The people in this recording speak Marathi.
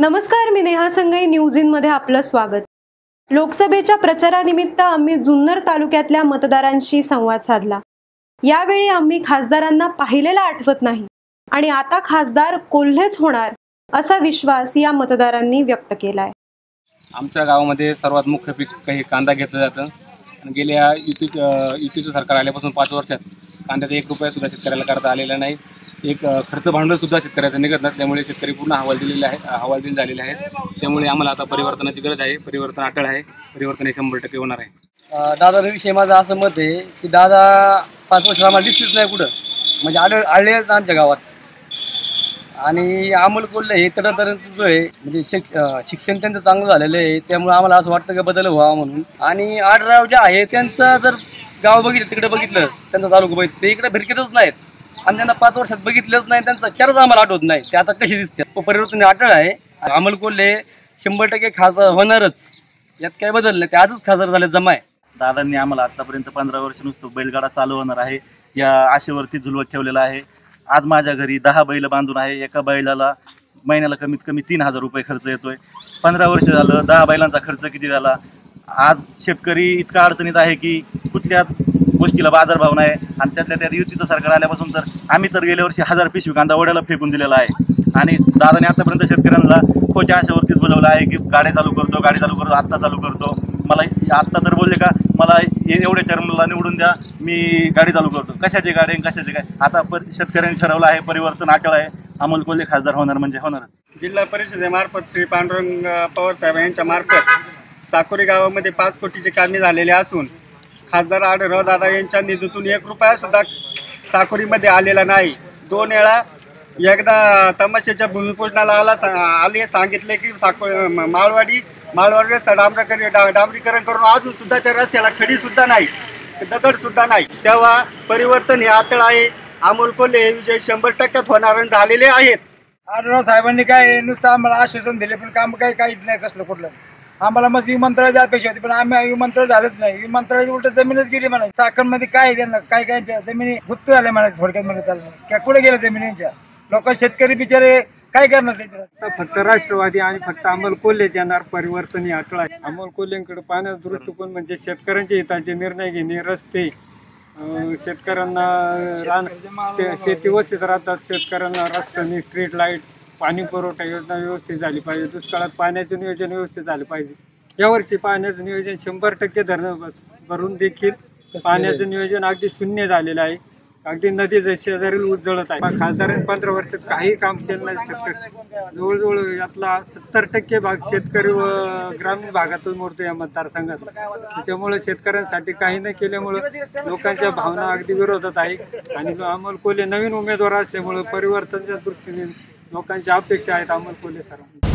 नमस्कार मी नेहा संगई न्यूज इनमध्ये आपलं स्वागत. लोकसभेच्या प्रचारानिमित्त आम्ही जुन्नर तालुक्यातल्या मतदारांशी संवाद साधला. यावेळी आम्ही खासदारांना पाहिलेलं आठवत नाही आणि आता खासदार कोल्हेच होणार असा विश्वास या मतदारांनी व्यक्त केलाय. आमच्या गावामध्ये सर्वात मुख्य पीक काही कांदा घेतलं जातं. गेल्या युती युतीचं सरकार आल्यापासून पाच वर्षात कांद्याचा एक रुपयासुद्धा शेतकऱ्याला करता आलेला नाही. एक खर्च भांडवलसुद्धा शेतकऱ्याचं निघत नसल्यामुळे शेतकरी पूर्ण हवाल दिलेले आहे हवालदिल झालेले आहेत. त्यामुळे आम्हाला आता परिवर्तनाची गरज आहे. परिवर्तन अटळ आहे. परिवर्तन हे शंभर टक्के होणार आहे. दादा दादाविषयी माझं असं मत आहे की दादा पाच वर्ष आम्हाला दिसलीच नाही कुठं. म्हणजे आढळ आढळलेच आमच्या गावात. आणि अमोल कोल्हे हे तडपर्यंत जो आहे म्हणजे शिक्ष शिक्षण त्यांचं चांगलं झालेलं आहे त्यामुळे आम्हाला असं वाटतं की बदल व्हावा म्हणून. आणि आडराव जे आहे त्यांचं जर गाव बघितलं तिकडे बघितलं त्यांचा तालुका बघितलं ते इकडे भिरकेतच नाहीत. आणि त्यांना पाच वर्षात बघितलंच नाही त्यांचा चारच आम्हाला आठवत नाही. ते आता कशी दिसते परिवर्तन आढळ आहे. अमोल कोल्हे शंभर टक्के खासदार होणारच. यात काही बदल नाही. ते आजच खासदार झाले जमा आहे. दादांनी आम्हाला आतापर्यंत पंधरा वर्ष नुसतं बैलगाडा चालू होणार आहे. या आशेवरती झुलवत ठेवलेला आहे. आज माझ्या घरी दहा बैल बांधून आहे. एका बैलाला महिन्याला कमीत कमी तीन हजार रुपये खर्च येतोय. पंधरा वर्ष झालं दहा बैलांचा खर्च किती झाला? आज शेतकरी इतका अडचणीत आहे की कुठल्याच गोष्टीला बाजारभाव नाही आणि त्यातल्या त्यात युतीचं सरकार आल्यापासून तर आम्ही तर गेल्या वर्षी हजार पिशवी कांदा वड्याला फेकून दिलेला आहे. आणि दादाने आतापर्यंत शेतकऱ्यांना खोच्या आशावरतीच बोलवलं आहे की गाडी चालू करतो गाडी चालू करतो आत्ता चालू करतो. मला आत्ता तर बोलले का मला ए- एवढ्या टर्मला निवडून द्या. मी गाडी चालू करतो. कशाची गाडी आणि कशाची काय? आता पर शेतकऱ्यांनी ठरवलं आहे परिवर्तन अटळ आहे. अमोल कोल्हे खासदार होणार म्हणजे होणारच. जिल्हा परिषदेमार्फत श्री पांडुरंग पवार साहेब यांच्या मार्फत साकोरी गावामध्ये पाच कोटीचे कामे झालेले असून खासदार आढळराव दादा यांच्या निधीतून एक रुपया सुद्धा साकोरीमध्ये आलेला नाही. दोन वेळा एकदा तमाशाच्या भूमिपूजनाला आला सा- आले सांगितले की साको माळवाडी माळवाडी रस्ता डांबरीकरण डा- डांबरीकरण करून अजून सुद्धा त्या रस्त्याला खडी सुद्धा नाही. दगड सुद्धा नाही. तेव्हा परिवर्तन हे अटळ आहे. अमोल कोल्हे हे विजय शंभर टक्क्यात होणार झालेले आहेत. आढळराव साहेबांनी काय नुसतं आम्हाला आश्वासन दिले पण काम काही काहीच नाही कसलं कुठलं. आम्हाला मग विमानतळाची अपेक्षा होती पण आम्ही विमानतळ झालंच नाही. विमानतळाची उलट जमीनच गेली म्हणा चाकणमध्ये काय त्यांना काय काय जमिनी गुप्त झाल्या म्हणा थोडक्यात म्हणजे चाललं काय कुठे गेल्या जमिनींच्या? लोक शेतकरी बिचारे काय करणार त्यांच्या आता फक्त राष्ट्रवादी आणि फक्त अमोल कोल्हे येणार परिवर्तन ही अटळ आहे. अमोल कोल्हेंकडे पाहण्याचा दृष्टिकोन म्हणजे शेतकऱ्यांच्या हिताचे निर्णय घेणे रस्ते अं, शेतकऱ्यांना रान शे- शेती वस्तीत राहतात शेतकऱ्यांना रस्त्याने स्ट्रीट लाइट पाणी पुरवठा योजना व्यवस्थित झाली पाहिजे. दुष्काळात पाण्याचं नियोजन व्यवस्थित झालं पाहिजे. यावर्षी पाण्याचं नियोजन शंभर टक्के धरणं भरून देखील पाण्याचं नियोजन अगदी शून्य झालेलं आहे. अगदी नदी शेजारील उजळत आहे. खासदारांनी पंधरा वर्षात काही काम केलं नाही शेतकरी जवळजवळ यातला सत्तर टक्के भाग शेतकरी व ग्रामीण भागातून मोडतो या मतदारसंघात. त्याच्यामुळे शेतकऱ्यांसाठी काही न केल्यामुळं लोकांच्या भावना अगदी विरोधात आहे. आणि अमोल कोल्हे नवीन उमेदवार असल्यामुळं परिवर्तनाच्या दृष्टीने लोकांच्या अपेक्षा आहेत अमोल कोल्हे सर